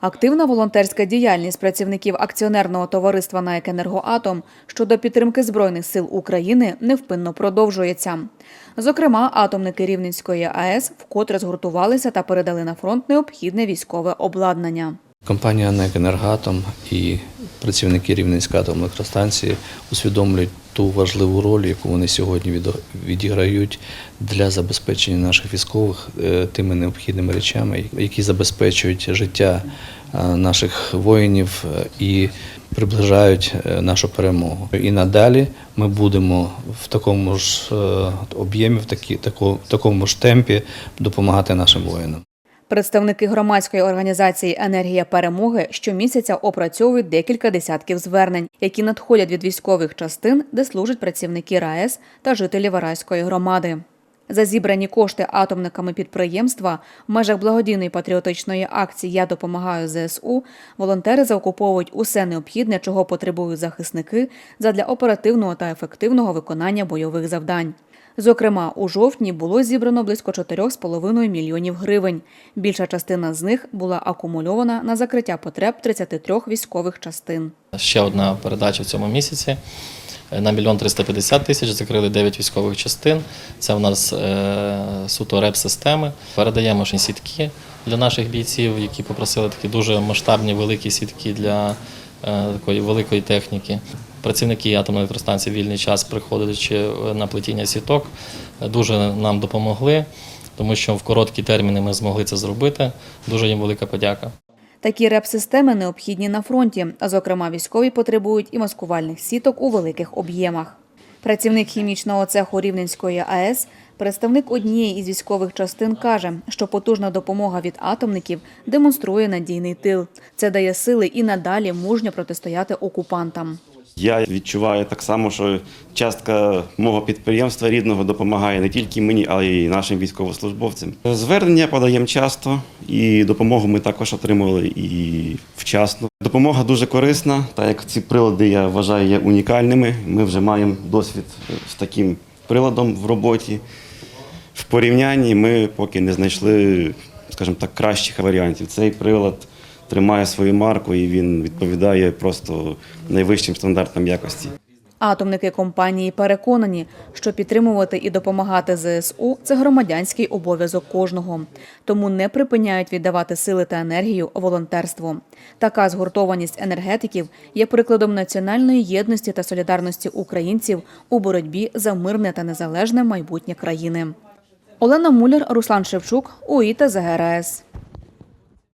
Активна волонтерська діяльність працівників акціонерного товариства «НАЕК «Енергоатом» щодо підтримки Збройних сил України невпинно продовжується. Зокрема, атомники Рівненської АЕС вкотре згуртувалися та передали на фронт необхідне військове обладнання. Компанія «НЕК Енергатом» і працівники Рівненської атомної електростанції усвідомлюють ту важливу роль, яку вони сьогодні відіграють для забезпечення наших військових е, тими необхідними речами, які забезпечують життя е, наших воїнів е, і приближають нашу перемогу. І надалі ми будемо в такому ж об'ємі, в такому ж темпі допомагати нашим воїнам. Представники громадської організації Енергія перемоги щомісяця опрацьовують декілька десятків звернень, які надходять від військових частин, де служать працівники РаЕС та жителі Вараської громади. За зібрані кошти атомниками підприємства в межах благодійної патріотичної акції Я допомагаю ЗСУ волонтери закуповують усе необхідне, чого потребують захисники задля оперативного та ефективного виконання бойових завдань. Зокрема, у жовтні було зібрано близько 4,5 мільйонів гривень. Більша частина з них була акумульована на закриття потреб 33 військових частин. Ще одна передача в цьому місяці. Е, На мільйон 350 тисяч закрили 9 військових частин. Це в нас е, суто реп-системи. Передаємо сітки для наших бійців, які попросили такі дуже масштабні великі сітки для такої великої техніки. Працівники атомної електростанції вільний час, приходячи на плетіння сіток, е, дуже нам допомогли, тому що в короткі терміни ми змогли це зробити. Дуже їм велика подяка. Такі реп-системи необхідні на фронті, а зокрема військові потребують і маскувальних сіток у великих об'ємах. Працівник хімічного цеху Рівненської АЕС, представник однієї із військових частин, каже, що потужна допомога від атомників демонструє надійний тил. Це дає сили і надалі мужньо протистояти окупантам. Я відчуваю так само, що частка мого підприємства рідного допомагає не тільки мені, але й нашим військовослужбовцям. Звернення подаємо часто, і допомогу ми також отримували і вчасно. Допомога дуже корисна, так як ці прилади я вважаю є унікальними. Ми вже маємо досвід з таким приладом в роботі. В порівнянні ми поки не знайшли, скажімо так, кращих варіантів. Цей прилад тримає свою марку і він відповідає просто найвищим стандартам якості. Атомники компанії переконані, що підтримувати і допомагати ЗСУ це громадянський обов'язок кожного, тому не припиняють віддавати сили та енергію волонтерству. Така згуртованість енергетиків є прикладом національної єдності та солідарності українців у боротьбі за мирне та незалежне майбутнє країни. Олена Муляр, Руслан Шевчук, УІТА ЗГРС.